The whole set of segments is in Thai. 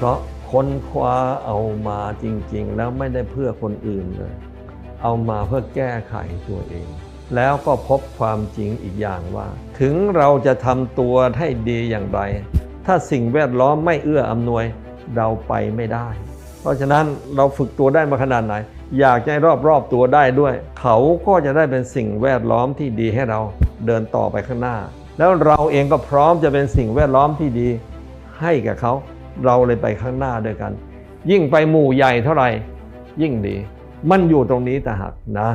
เพราะค้นคว้าเอามาจริง ๆ แล้วไม่ได้เพื่อคนอื่นเลย เอามาเพื่อแก้ไขตัวเอง แล้วก็พบความจริงอีกอย่างว่า ถึงเราจะทำตัวให้ดีอย่างไร ถ้าสิ่งแวดล้อมไม่เอื้ออำนวยเราไปไม่ได้ เพราะฉะนั้นเราฝึกตัวได้มาขนาดไหน อยากให้รอบๆตัวได้ด้วย เขาก็จะได้เป็นสิ่งแวดล้อมที่ดีให้เราเดินต่อไปข้างหน้า แล้วเราเองก็พร้อมจะเป็นสิ่งแวดล้อมที่ดีให้กับเขา เราเลยไปข้างหน้าด้วยกัน ยิ่งไปหมู่ใหญ่เท่าไหร่ยิ่งดี มันอยู่ตรงนี้แต่หักนะ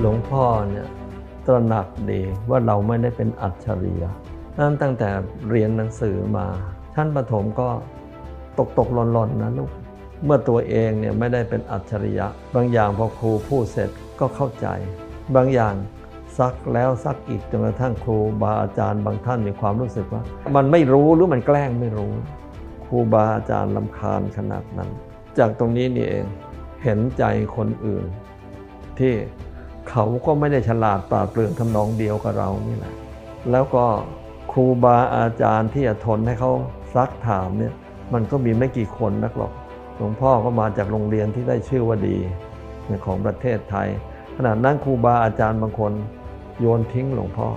หลวงพ่อเนี่ยตระหนักดีว่าเราไม่ได้เป็นอัจฉริยะนั้นตั้งแต่เรียนหนังสือมาชั้นประถมก็ตกตกหล่นๆนะลูกเมื่อตัวเองเนี่ยไม่ได้เป็นอัจฉริยะ บางอย่างพอครูพูดเสร็จก็เข้าใจ บางอย่าง ซักแล้วซักอีกจนกระทั่งครูบาอาจารย์บางท่านมีความรู้สึกว่า มันไม่รู้หรือมันแกล้งไม่รู้ ครูบาอาจารย์ลำคาญขนาดนั้น จากตรงนี้นี่เองเห็นใจคนอื่น ที่เขาก็ไม่ได้ฉลาดปราดเปรื่องทำนองเดียวกับเรานี่แหละแล้วก็ครูบาอาจารย์ที่จะทนให้เขาซักถามเนี่ยมันก็มีไม่กี่คนนักหรอกหลวงพ่อก็มาจากโรงเรียนที่ได้ชื่อว่าดีของประเทศไทยขนาดนั้นครูบาอาจารย์บางคน โยนทิ้งหลวงพ่อ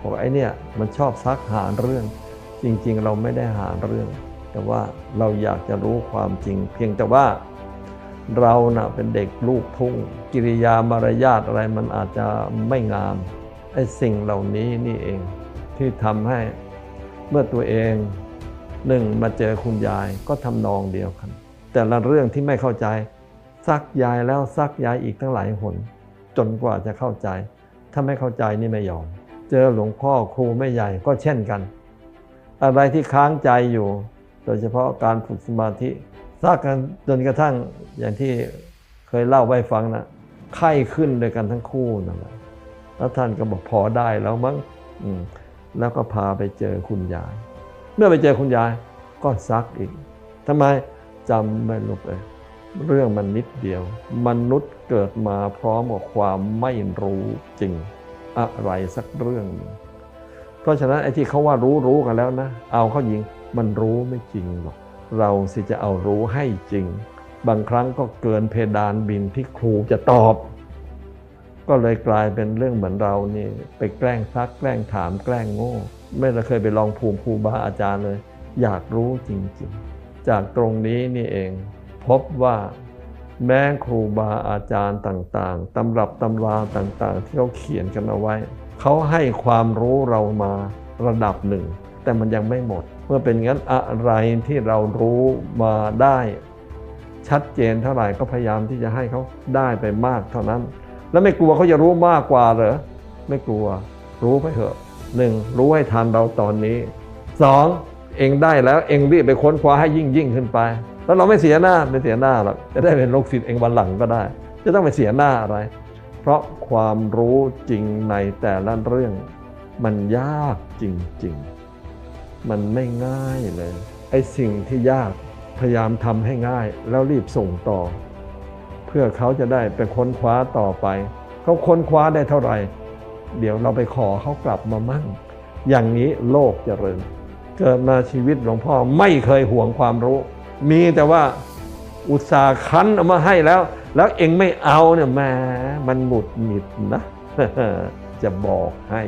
บอกไอ้เนี่ยมันชอบซักหาเรื่อง จริง ๆ เราไม่ได้หาเรื่อง แต่ว่าเราอยากจะรู้ความจริง เพียงแต่ว่าเราน่ะเป็นเด็กลูกทุ่ง กิริยามารยาทอะไรมันอาจจะไม่งามไอ้สิ่งเหล่านี้นี่เองที่ทำให้เมื่อตัวเองหนึ่งมาเจอคุณยายก็ทำนองเดียวกัน แต่ละเรื่องที่ไม่เข้าใจ ซักยายแล้วซักยายอีกตั้งหลายหนจนกว่าจะเข้าใจ ถ้าไม่เข้าใจนี่ไม่ยอม เจอหลวงพ่อครูแม่ใหญ่ก็เช่นกัน อะไรที่ค้างใจอยู่ โดยเฉพาะการฝึกสมาธิซักกันจนกระทั่งอย่างที่เคยเล่าไว้ฟังนะไข้ขึ้นด้วยกันทั้งคู่นั่นแหละแล้วท่านก็บอกพอได้แล้วมั้งแล้วก็พาไปเจอคุณยาย เมื่อไปเจอคุณยายก็ซักอีกทำไมจำไม่ลุกเลย เรื่องมันนิดเดียว มนุษย์เกิดมาพร้อมกับความไม่รู้จริง อะไรสักเรื่องหนึ่งเพราะฉะนั้นไอ้ที่เขาว่ารู้รู้กันแล้วนะ เอาเข้ายิงมันรู้ไม่จริงหรอก เราสิจะเอารู้ให้จริง บางครั้งก็เกินเพดานบินที่ครูจะตอบ ก็เลยกลายเป็นเรื่องเหมือนเรานี่ไปแกล้งซักแกล้งถามแกล้งโง่ ไม่ได้เคยไปลองภูมิครูบาอาจารย์เลย อยากรู้จริง ๆ จากตรงนี้นี่เอง พบว่าแม้ครูบาอาจารย์ต่างๆ ตำรับตำราต่างๆ ที่เขาเขียนกันเอาไว้ เขาให้ความรู้เรามาระดับหนึ่ง แต่มันยังไม่หมด เมื่อเป็นงั้นอะไรที่เรารู้มาได้ ชัดเจนเท่าไหร่ก็พยายามที่จะให้เขาได้ไปมากเท่านั้น แล้วไม่กลัวเขาจะรู้มากกว่าเหรอ ไม่กลัว รู้ไปเถอะหนึ่งรู้ให้ทันเราตอนนี้สองเองได้แล้วเองรีบไปค้นคว้าให้ยิ่งยิ่งขึ้นไป แล้วเราไม่เสียหน้าไม่เสียหน้าหรอกจะได้เป็นลูกศิษย์เองวันหลังก็ได้ จะต้องไปเสียหน้าอะไร เพราะความรู้จริงในแต่ละเรื่อง มันยากจริง ๆ มันไม่ง่ายเลยไอ้สิ่งที่ยากพยายามทำให้ง่ายแล้วรีบส่งต่อ เพื่อเขาจะได้ไปค้นคว้าต่อไป เขาค้นคว้าได้เท่าไหร่ เดี๋ยวเราไปขอเขากลับมามั่ง อย่างนี้โลกเจริญ เกิดมาชีวิตหลวงพ่อไม่เคยห่วงความรู้ มีแต่ว่าอุตสาห์คั้นเอามาให้แล้ว แล้วเองไม่เอาเนี่ยแหมมันหมุดหงิดนะ จะบอกให้